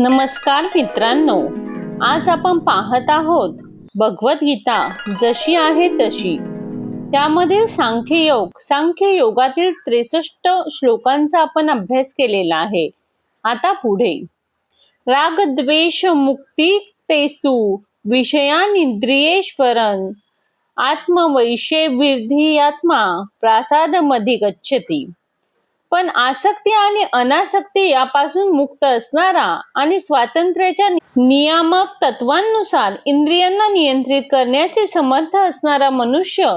नमस्कार मित्रांनो आज आपण पाहत आहोत भगवद्गीता जशी आहे तशी. त्यामधील सांख्ययोग सांख्य योगातील त्रेसष्ट श्लोकांचा आपण अभ्यास केलेला आहे. आता पुढे. राग द्वेष मुक्ती तेसु विषयानिंद्रियेश्वरन आत्मवैशे विधी आत्मा प्रासादमध्ये गच्छती पण आसक्ती आणि अनासक्ती यापासून मुक्त असणारा आणि स्वातंत्र्याच्या नियामक तत्वांनुसार इंद्रियांना नियंत्रित करण्याचे समर्थ असणारा मनुष्य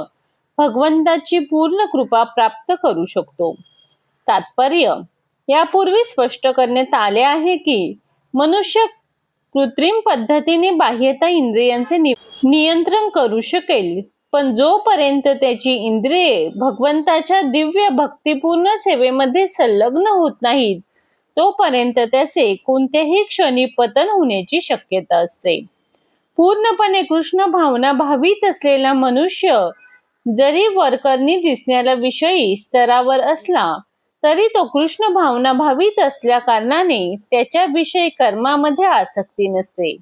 भगवंताची पूर्ण कृपा प्राप्त करू शकतो. तात्पर्य यापूर्वी स्पष्ट करण्यात आले आहे की मनुष्य कृत्रिम पद्धतीने बाह्यता इंद्रियांचे नियंत्रण करू शकेल. पण जोपर्यंत त्याची इंद्रिये भगवंताच्या दिव्य भक्तिपूर्ण सेवेमध्ये संलग्न होत नाहीत तोपर्यंत त्याचे कोणत्याही क्षणी पतन होण्याची शक्यता असते. पूर्णपणे कृष्ण भावना भावित असलेला मनुष्य जरी वरकरणी दिसण्याला विषयी स्तरावर असला तरी तो कृष्ण भावना भावित असल्या कारणाने त्याच्या विषयी कर्मामध्ये आसक्ती नसते.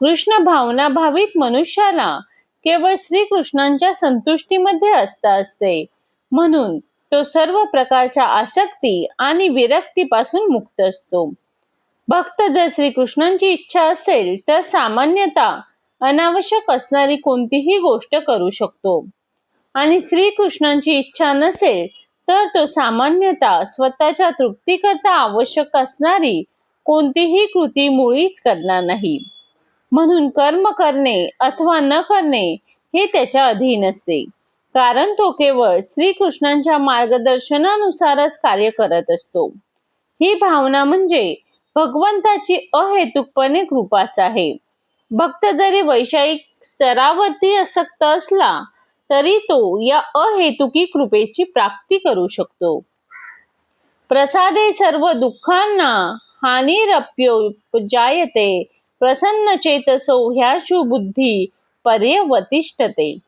कृष्ण भावना भावित मनुष्याला केवळ श्रीकृष्णांच्या संतुष्टीमध्ये असता असते. म्हणून तो सर्व प्रकारच्या आसक्ती आणि विरक्तीपासून मुक्त असतो. भक्त जर श्रीकृष्णांची इच्छा असेल तर सामान्यतः अनावश्यक असणारी कोणतीही गोष्ट करू शकतो. आणि श्रीकृष्णांची इच्छा नसेल तर तो सामान्यतः स्वतःच्या तृप्तीकरता आवश्यक असणारी कोणतीही कृती मुळीच करणार नाही. म्हणून कर्म करणे अथवा न करणे हे त्याच्या अधीन असते. कारण तो केवळ श्रीकृष्णांच्या मार्गदर्शनानुसारच कार्य करत असतो. ही भावना म्हणजे भगवंताची अहेतुकपणे कृपाच आहे. भक्त जरी वैषयिक स्तरावरती आसक्त असला तरी तो या अहेतुकी कृपेची प्राप्ती करू शकतो. प्रसादे सर्व दुःखांना हानिरप्योपजायते. प्रसन्न चेतसो ह्याशु बुद्धी पर्यवतिष्ठते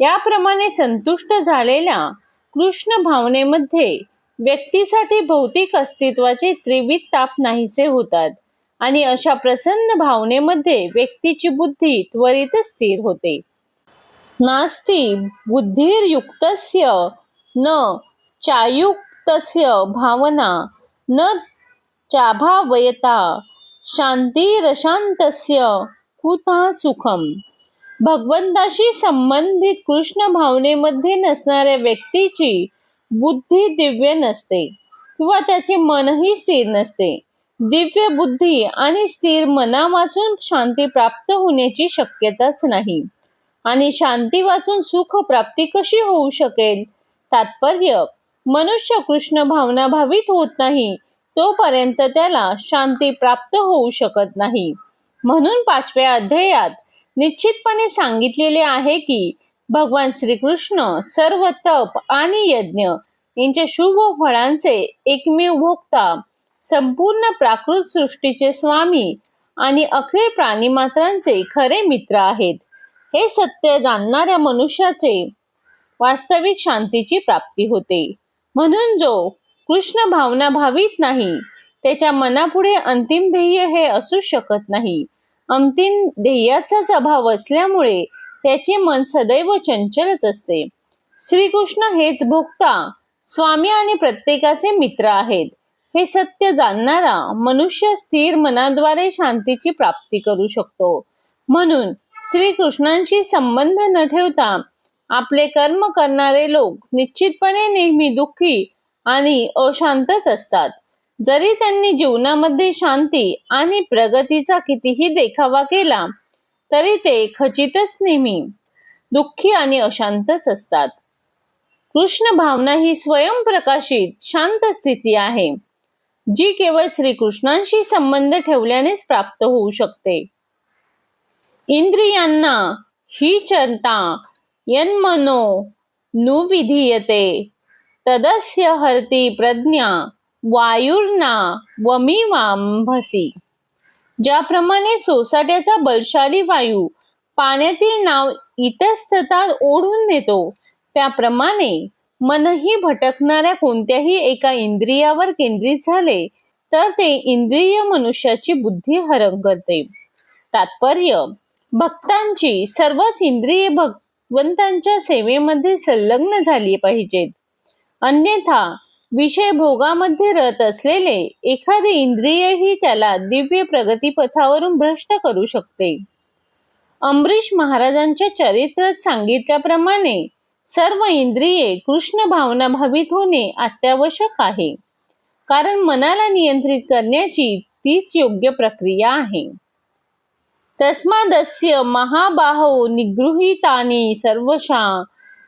याप्रमाणे संतुष्ट झालेल्या कृष्ण भावनेमध्ये व्यक्तीसाठी भौतिक अस्तित्वाचे त्रिविध ताप नाहीसे होतात आणि अशा प्रसन्न भावनेमध्ये व्यक्तीची बुद्धी त्वरित स्थिर होते. नास्ती बुद्धिर्युक्तस्य न चायुक्तस्य भावना न चाभावयता शांतिरशांतस्य कुता सुखम भगवंताशी संबंधित कृष्ण भावनेमध्ये नसणाऱ्या व्यक्तीची बुद्धी दिव्य नसते किंवा त्याचे मनही स्थिर नसते। दिव्य बुद्धी आणि स्थिर मना वाचून शांती प्राप्त होण्याची शक्यताच नाही आणि शांती वाचून सुख प्राप्ती कशी होऊ शकेल? तात्पर्य मनुष्य कृष्ण भावना भावित होत नाही तोपर्यंत त्याला शांती प्राप्त होऊ शकत नाही. म्हणून पाचव्या अध्यायात निश्चितपणे सांगितलेले आहे की भगवान श्रीकृष्ण सर्व तप आणि यज्ञ यांच्या शुभ फळांचे एकमेव भोगता संपूर्ण प्राकृत सृष्टीचे स्वामी आणि अखिल प्राणीमात्रांचे खरे मित्र आहेत. हे सत्य जाणणाऱ्या मनुष्याचे वास्तविक शांतीची प्राप्ती होते. म्हणून जो कृष्ण भावना भावित नाही. त्याच्या मनापुढे अंतिम ध्येय हे असू शकत नाही. अंतिम ध्येयाचाच अभाव असल्यामुळे त्याचे मन सदैव चंचलच असते. श्रीकृष्ण हेच भोगता स्वामी आणि प्रत्येकाचे मित्र आहेत. हे सत्य जाणणारा मनुष्य स्थिर मनाद्वारे शांतीची प्राप्ती करू शकतो. म्हणून श्रीकृष्णांशी संबंध न ठेवता आपले कर्म करणारे लोक निश्चितपणे नेहमी दुःखी आणि अशांतच असतात. जरी त्यांनी जीवनामध्ये शांती आणि प्रगतीचा कितीही देखावा केला तरी ते खचितच नेहमी दुःखी आणि अशांतच असतात. कृष्ण भावना ही स्वयंप्रकाशित शांत स्थिती आहे जी केवळ श्रीकृष्णांशी संबंध ठेवल्यानेच प्राप्त होऊ शकते. इंद्रियांना ही चरता यन्मनो नुविधीयते तदस्य हरती प्रज्ञा वायुर्ना वमिवांभसी ज्याप्रमाणे सोसाट्याचा बलशाली वायू पाण्यातील नाव इतस्तता ओढून नेतो त्याप्रमाणे मनही भटकणाऱ्या कोणत्याही एका इंद्रियावर केंद्रित झाले तर ते इंद्रिय मनुष्याची बुद्धी हरण करते. तात्पर्य भक्तांची सर्वच इंद्रिय भगवंतांच्या सेवेमध्ये संलग्न झाली पाहिजेत. अन्यथा विषय भोगामध्ये रत असलेले एखादे इंद्रियही त्याला दिव्य प्रगतीपथावरून भ्रष्ट करू शकते. अंबरीश महाराजांच्या चरित्रात सांगितल्याप्रमाणे सर्व इंद्रिये कृष्ण भावना भावित होणे अत्यावश्यक आहे. कारण मनाला नियंत्रित करण्याची तीच योग्य प्रक्रिया आहे. तस्मादस्य महाबाहो निगृहितानी सर्वशा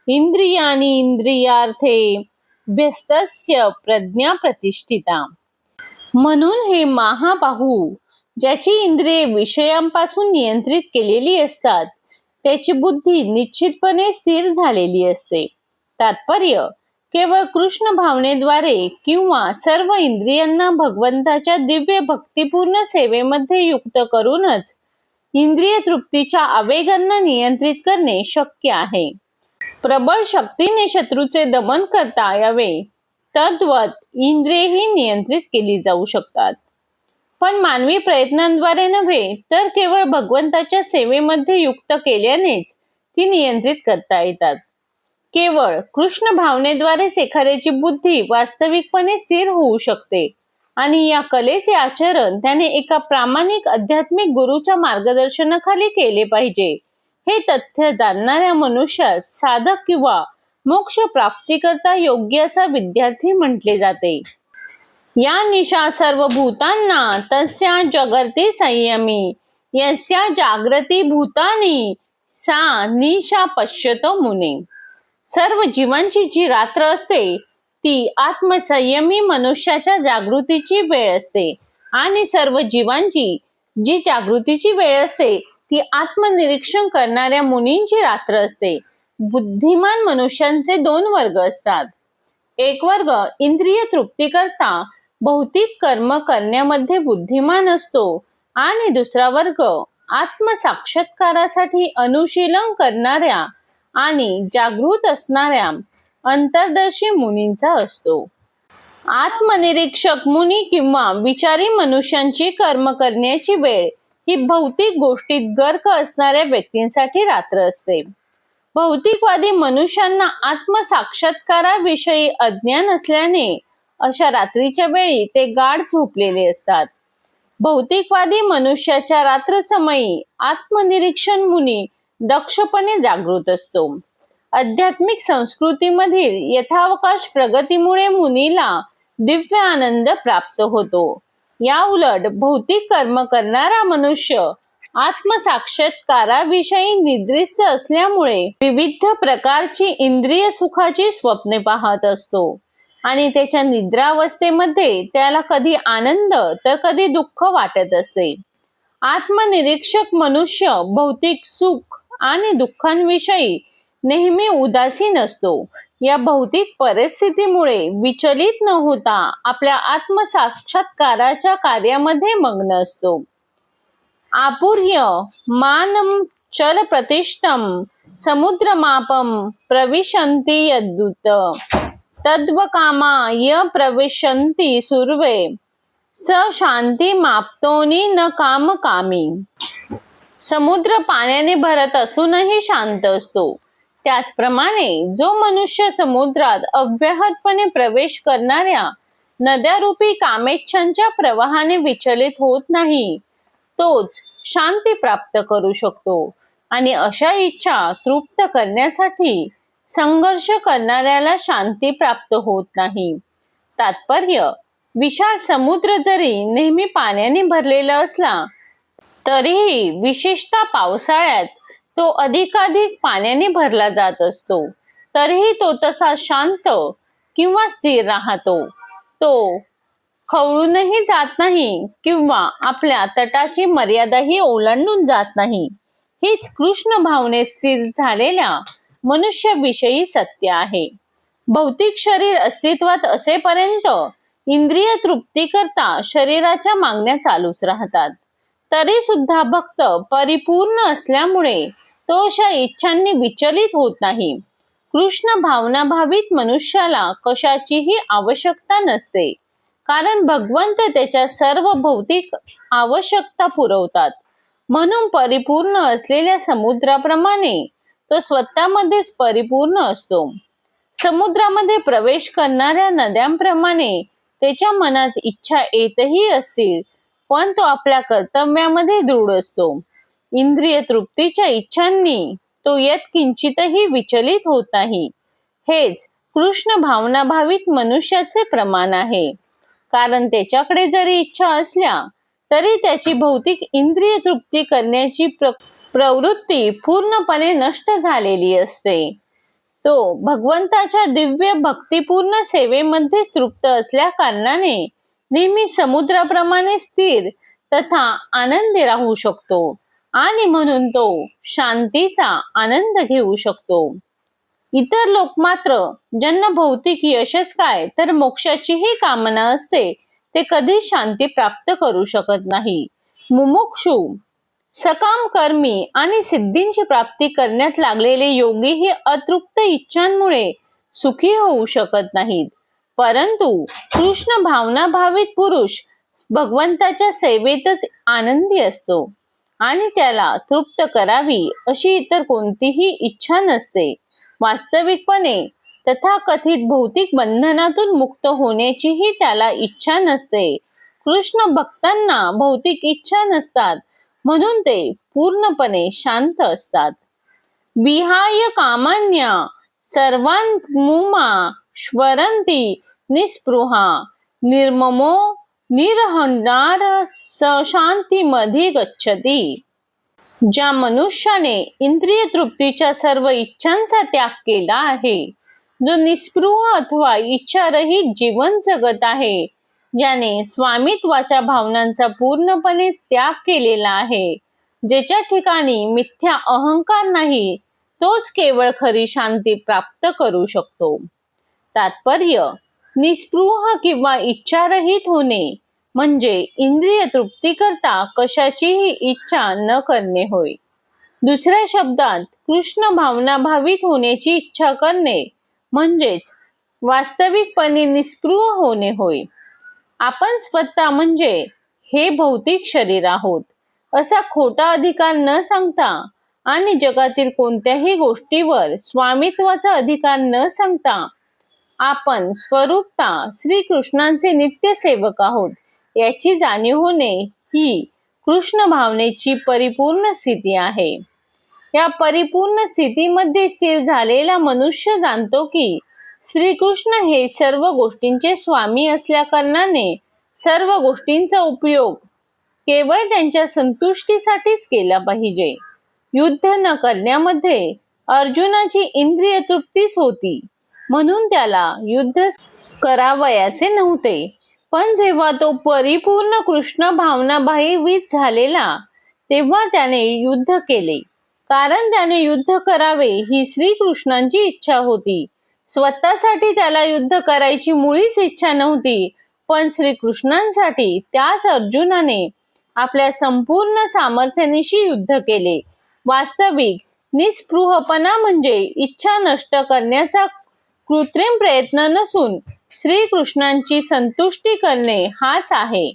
इंद्रियानी इंद्रियार्थे व्यस्तस्य प्रज्ञा प्रतिष्ठिता म्हणून हे महाबाहू ज्याची इंद्रिये विषयांपासून नियंत्रित केलेली असतात त्याची बुद्धी निश्चितपणे स्थिर झालेली असते. तात्पर्य केवळ कृष्ण भावनेद्वारे किंवा सर्व इंद्रियांना भगवंताच्या दिव्य भक्तिपूर्ण सेवेमध्ये युक्त करूनच इंद्रिय तृप्तीच्या आवेगांना नियंत्रित करणे शक्य आहे. प्रबळ शक्तीने शत्रूचे दमन करता यावे. तद्वत इंद्रियही नियंत्रित केली जाऊ शकतात. पण मानवी प्रयत्नांद्वारे नव्हे तर केवळ भगवंताच्या सेवेमध्ये युक्त केल्यानेच ती नियंत्रित करता येतात. केवळ कृष्ण भावनेद्वारेच एखाद्याची बुद्धी वास्तविकपणे स्थिर होऊ शकते आणि या कलेचे आचरण त्याने एका प्रामाणिक आध्यात्मिक गुरुच्या मार्गदर्शनाखाली केले पाहिजे. हे तथ्य जाणणाऱ्या मनुष्यास साधक किंवा मोक्ष प्राप्तीकरता योग्य असा विद्यार्थी म्हटले जाते. या निशा सर्व भूतांना तस्या जगती संयमी यस्या जागृती भूतानी सा निशा पश्यतो मुने. सर्व जीवांची जी रात्र असते ती आत्मसंयमी मनुष्याच्या जागृतीची वेळ असते. आणि सर्व जीवांची जी जागृतीची वेळ असते ही आत्मनिरीक्षण करणाऱ्या मुनींची रात्र असते. बुद्धिमान मनुष्यांचे दोन वर्ग असतात. एक वर्ग इंद्रिय तृप्ती करता भौतिक कर्म करण्यामध्ये बुद्धिमान असतो आणि दुसरा वर्ग आत्मसाक्षात्कारासाठी अनुशीलन करणाऱ्या आणि जागृत असणाऱ्या अंतर्दर्शी मुनींचा असतो. आत्मनिरीक्षक मुनी किंवा विचारी मनुष्यांची कर्म करण्याची वेळ ही भौतिक गोष्टीत गर्क असणाऱ्या व्यक्तींसाठी रात्र असते. भौतिकवादी मनुष्यांना आत्मसाक्षात्काराविषयी अज्ञान असल्याने अशा रात्रीच्या वेळी ते गाढ झोपलेले असतात. भौतिकवादी मनुष्याच्या रात्रसमयी आत्मनिरीक्षण मुनी दक्षपणे जागृत असतो. आध्यात्मिक संस्कृतीमधील यथावकाश प्रगतीमुळे मुनीला दिव्य आनंद प्राप्त होतो. या उलट भौतिक कर्म करणारा मनुष्य आत्मसाक्षात्काराविषयी निद्रिस्त असल्यामुळे विविध प्रकारची इंद्रिय सुखाची स्वप्ने पाहत असतो. आणि त्याच्या निद्रावस्थेमध्ये त्याला कधी आनंद तर कधी दुःख वाटत असते. आत्मनिरीक्षक मनुष्य भौतिक सुख आणि दुःखांविषयी नेहमी उदासीन असतो या भौतिक परिस्थितीमुळे विचलित न होता आपल्या आत्मसाक्षात्काराच्या कार्यामध्ये मग्न असतो. आपुर्य मानम चल प्रतिष्ठम समुद्रमापम प्रविशंती यद्दूत तद्वकामा य प्रविशंती सुर्वे. स शांती मापतोनी न काम कामी. समुद्र पाण्याने भरत असूनही शांत असतो. त्याचप्रमाणे जो मनुष्य समुद्रात अव्याहतपणे प्रवेश करणाऱ्या नद्यारूपी कामेच्छांच्या प्रवाहाने विचलित होत नाही तोच शांती प्राप्त करू शकतो आणि अशा इच्छा तृप्त करण्यासाठी संघर्ष करणाऱ्याला शांती प्राप्त होत नाही. तात्पर्य विशाल समुद्र जरी नेहमी पाण्याने भरलेला असला तरीही विशेषतः पावसाळ्यात तो अधिकाधिक पाण्याने भरला जात असतो. तरीही तो तसा शांत किंवा स्थिर राहतो. तो खवळूनही जात नाही किंवा आपल्या तटाची मर्यादाही ओलांडून जात नाही. हीच कृष्ण भावने स्थिर झालेल्या मनुष्याविषयी सत्य आहे. भौतिक शरीर अस्तित्वात असेपर्यंत इंद्रिय तृप्ती करता शरीराच्या मागण्या चालूच राहतात. तरी सुद्धा भक्त परिपूर्ण असल्यामुळे तो अशा इच्छांनी विचलित होत नाही. कृष्ण भावनाभावित मनुष्याला कशाचीही आवश्यकता नसते. कारण भगवंत त्याच्या सर्व भौतिक आवश्यकता पुरवतात. म्हणून परिपूर्ण असलेल्या समुद्राप्रमाणे तो स्वतःमध्येच परिपूर्ण असतो. समुद्रामध्ये प्रवेश करणाऱ्या नद्यांप्रमाणे त्याच्या मनात इच्छा येतही असतील पण तो आपल्या कर्तव्यामध्ये दृढ असतो. इंद्रिय तृप्तीच्या इच्छांनी तो येत किंचितही विचलित होत नाही. हेच कृष्ण भावनाभावित मनुष्याचे प्रमाण आहे. कारण त्याच्याकडे जरी इच्छा असल्या तरी त्याची भौतिक इंद्रिय तृप्ती करण्याची प्र प्रवृत्ती पूर्णपणे नष्ट झालेली असते. तो भगवंताच्या दिव्य भक्तिपूर्ण सेवेमध्ये तृप्त असल्या कारणाने नेहमी समुद्राप्रमाणे स्थिर तथा आनंदी राहू शकतो. आणि म्हणून तो शांतीचा आनंद घेऊ शकतो. इतर लोक मात्र ज्यांना भौतिक यशच काय तर मोक्षाचीही कामना असते ते कधी शांती प्राप्त करू शकत नाही. मुमुक्षु सकाम कर्मी आणि सिद्धींची प्राप्ती करण्यात लागलेले योगी हे अतृप्त इच्छांमुळे सुखी होऊ शकत नाहीत. परंतु कृष्ण भावना भावित पुरुष भगवंताच्या सेवेतच आनंदी असतो. आणि त्याला तृप्त करावी अशी इतर कोणतीही इच्छा नसते. वास्तविकपणे तथाकथित भौतिक बंधनातून मुक्त होण्याचीही त्याला इच्छा नसते. कृष्ण भक्तांना भौतिक इच्छा नसतात म्हणून ते पूर्णपणे शांत असतात. विहाय कामान्या सर्वांमुमा श्वरंती निस्पृहा. निर्ममो निरहंडार सशांतीमध्ये गच्छती. ज्या मनुष्याने इंद्रिय तृप्तीच्या सर्व इच्छांचा त्याग केला आहे जो निस्पृह अथवा इच्छारहित जीवन जगत आहे ज्याने स्वामित्वाच्या भावनांचा पूर्णपणे त्याग केलेला आहे ज्याच्या ठिकाणी मिथ्या अहंकार नाही तोच केवळ खरी शांती प्राप्त करू शकतो. तात्पर्य निस्पृह किंवा इच्छारहित होणे म्हणजे इंद्रिय तृप्ती करता कशाचीही इच्छा न करणे होय. दुसऱ्या शब्दात कृष्ण भावना भावित होण्याची इच्छा करणे म्हणजेच वास्तविकपणे निस्पृह होणे होय. आपण स्वतः म्हणजे हे भौतिक शरीर आहोत असा खोटा अधिकार न सांगता आणि जगातील कोणत्याही गोष्टीवर स्वामित्वाचा अधिकार न सांगता आपण स्वरूपता श्रीकृष्णांचे नित्य सेवक आहोत. याची जाणीव होणे ही कृष्ण भावनेची परिपूर्ण स्थिती आहे. या परिपूर्ण स्थितीमध्ये स्थिर झालेला मनुष्य जाणतो की श्रीकृष्ण हे सर्व गोष्टींचे स्वामी असल्या कारणाने सर्व गोष्टींचा उपयोग केवळ त्यांच्या संतुष्टीसाठीच केला पाहिजे. युद्ध न करण्यामध्ये अर्जुनाची इंद्रिय तृप्तीच होती. म्हणून त्याला युद्ध करावयाचे नव्हते. पण जेव्हा तो परिपूर्ण कृष्ण भावनाबाहीवीत झालेला तेव्हा त्याने युद्ध केले. कारण त्याने युद्ध करावे ही श्रीकृष्णांची इच्छा होती. स्वतःसाठी त्याला युद्ध करायची मुळीच इच्छा नव्हती पण श्रीकृष्णांसाठी त्याच अर्जुनाने आपल्या संपूर्ण सामर्थ्यानिशी युद्ध केले. वास्तविक निस्पृहपणा म्हणजे इच्छा नष्ट करण्याचा कृत्रिम प्रयत्न नसून श्रीकृष्णांची संतुष्टी करणे हाच आहे.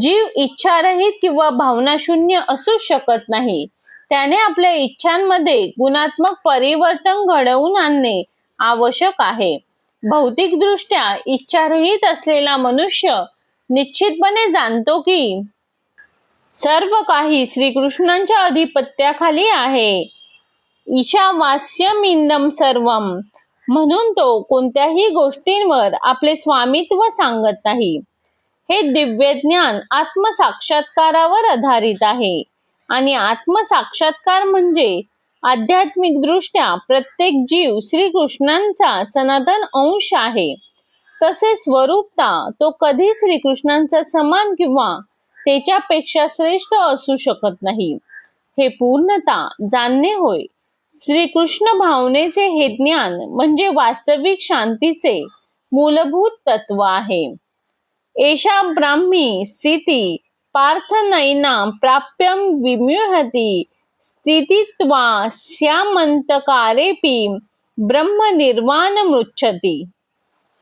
जीव इच्छारहित किंवा भावनाशून्य असू शकत नाही. त्याने आपल्या इच्छांमध्ये गुणात्मक परिवर्तन घडवून आणणे आवश्यक आहे. भौतिकदृष्ट्या इच्छारहित असलेला मनुष्य निश्चितपणे जाणतो की सर्व काही श्रीकृष्णांच्या अधिपत्याखाली आहे. ईशावास्यम इंदम सर्वम. म्हणून तो कोणत्याही गोष्टींवर आपले स्वामित्व सांगत नाही. हे दिव्य ज्ञान आत्मसाक्षात्कारावर आधारित आहे आणि आत्मसाक्षात्कार म्हणजे आध्यात्मिक दृष्ट्या प्रत्येक जीव श्रीकृष्णांचा सनातन अंश आहे. तसे स्वरूपता तो कधी श्रीकृष्णांचा समान किंवा त्याच्यापेक्षा श्रेष्ठ असू शकत नाही. हे पूर्णता जाणणे होय. श्रीकृष्ण भावनेचे हे ज्ञान म्हणजे वास्तविक शांतीचे मूलभूत तत्व आहे. एषा ब्राह्मी स्थिती पार्थ नैना प्राप्यम विम्युहती स्थितित्वा स्यामंतकारेपी ब्रह्म निर्वाण मृच्छती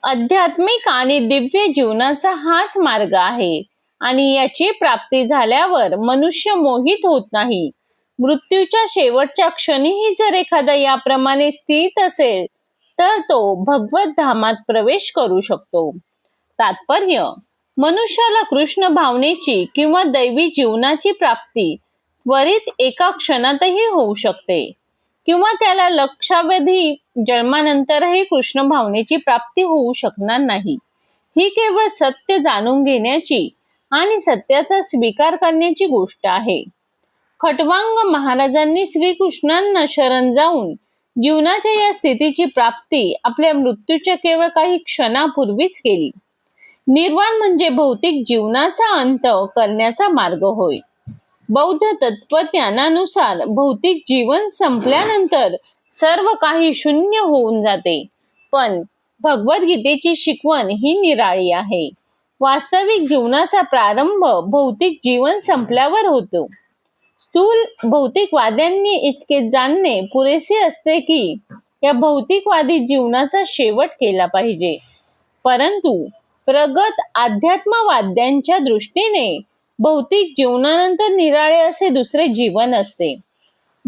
आध्यात्मिक आणि दिव्य जीवनाचा हाच मार्ग आहे आणि याची प्राप्ती झाल्यावर मनुष्य मोहित होत नाही. मृत्यूच्या शेवटच्या क्षणीही जर एखादा याप्रमाणे स्थित असेल तर तो भगवत धामात प्रवेश करू शकतो. तात्पर्य मनुष्याला कृष्ण भावनेची किंवा दैवी जीवनाची प्राप्ती त्वरित एका क्षणातही होऊ शकते. किंवा त्याला लक्षावधी जन्मानंतरही कृष्ण भावनेची प्राप्ती होऊ शकणार नाही. ही केवळ सत्य जाणून घेण्याची आणि सत्याचा स्वीकार करण्याची गोष्ट आहे. खटवांग महाराजांनी श्रीकृष्णांना शरण जाऊन जीवनाच्या या स्थितीची प्राप्ती आपल्या मृत्यूच्या केवळ काही क्षणापूर्वीच केली. निर्वाण म्हणजे भौतिक जीवनाचा अंत करण्याचा मार्ग होय. बौद्ध तत्वज्ञानानुसार भौतिक जीवन संपल्यानंतर सर्व काही शून्य होऊन जाते. पण भगवद्गीतेची शिकवण ही निराळी आहे. वास्तविक जीवनाचा प्रारंभ भौतिक जीवन संपल्यावर होतो. स्थूल भौतिकवाद्यांनी इतके जाणणे पुरेसे असते की या भौतिकवादी जीवनाचा शेवट केला पाहिजे. परंतु प्रगत अध्यात्मवाद्यांच्या दृष्टीने भौतिक जीवनानंतर निराळे असे दुसरे जीवन असते.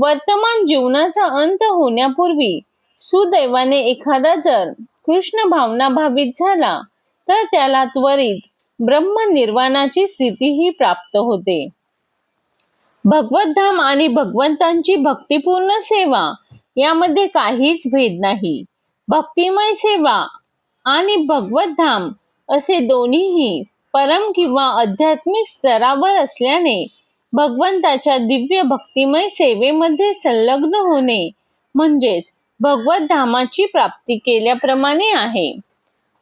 वर्तमान जीवनाचा अंत होण्यापूर्वी सुदैवाने एखादा जर कृष्ण भावना भावित झाला तर त्याला त्वरित ब्रह्म निर्वाणाची स्थितीही प्राप्त होते. भगवतधाम आणि भगवंतांची भक्तिपूर्ण सेवा यामध्ये काहीच भेद नाही. भक्तिमय सेवा आणि भगवतधाम असे दोन्हीही परम किंवा आध्यात्मिक स्तरावर असल्याने भगवंताच्या दिव्य भक्तिमय सेवेमध्ये संलग्न होणे म्हणजेच भगवत धामाची प्राप्ती केल्याप्रमाणे आहे.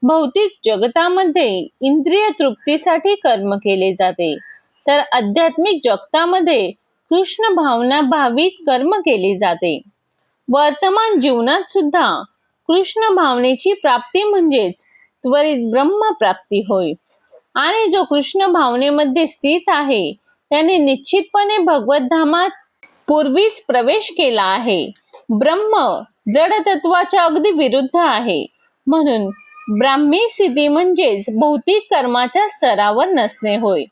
भौतिक जगतामध्ये इंद्रिय तृप्तीसाठी कर्म केले जाते. तर आध्यात्मिक जगतामध्ये कृष्ण भावना भावित कर्म केले जाते. वर्तमान जीवनात सुद्धा कृष्ण भावनेची प्राप्ती म्हणजेच त्वरित ब्रह्म प्राप्ती होय. आणि जो कृष्ण भावनेमध्ये स्थित आहे त्याने निश्चितपणे भगवत धामात पूर्वीच प्रवेश केला आहे. ब्रह्म जड तत्वाच्या अगदी विरुद्ध आहे. म्हणून ब्राह्मी स्थिती म्हणजेच भौतिक कर्माच्या स्तरावर नसणे होय.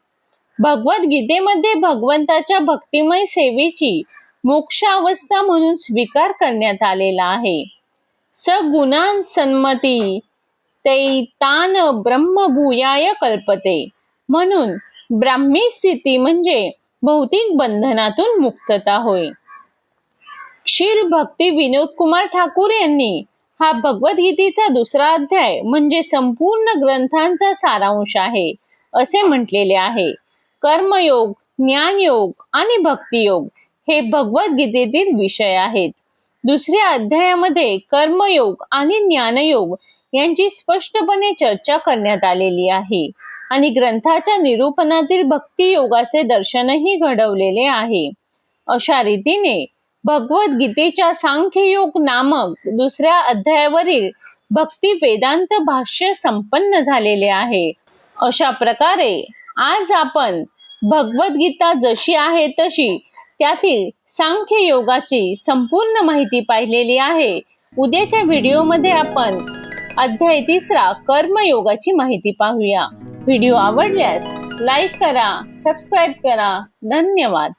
भगवद्गीतेमध्ये भगवंताच्या भक्तिमय सेवेची मोक्षावस्था म्हणून स्वीकार करण्यात आलेला आहे. सगुणां सन्मती ते तान ब्रह्मभूयाय कल्पते. म्हणून ब्राह्मी स्थिती म्हणजे भौतिक बंधनातून मुक्तता होय. शील भक्ती विनोद कुमार ठाकूर यांनी हा भगवद्गीतेचा दुसरा अध्याय म्हणजे संपूर्ण ग्रंथांचा सारांश आहे असे म्हटलेले आहे. कर्मयोग ज्ञानयोग आणि भक्तियोग हे भगवद्गीतेतील विषय आहेत. दुसऱ्या अध्यायामध्ये कर्मयोग आणि ज्ञानयोग यांची स्पष्टपणे चर्चा करण्यात आलेली आहे आणि ग्रंथाच्या निरूपणातील भक्तियोगाचे दर्शनही घडवलेले आहे. अशा रीतीने भगवद्गीतेच्या सांख्ययोग नामक दुसऱ्या अध्यायावरील भक्ती वेदांत भाष्य संपन्न झालेले आहे. अशा प्रकारे आज आपण भगवद्गीता जशी आहे तशी त्यातील सांख्य योगाची संपूर्ण माहिती पाहिलेली आहे. उद्याच्या व्हिडिओमध्ये आपण अध्याय तिसरा कर्मयोगाची माहिती पाहूया. व्हिडिओ आवडल्यास लाईक करा सबस्क्राईब करा. धन्यवाद.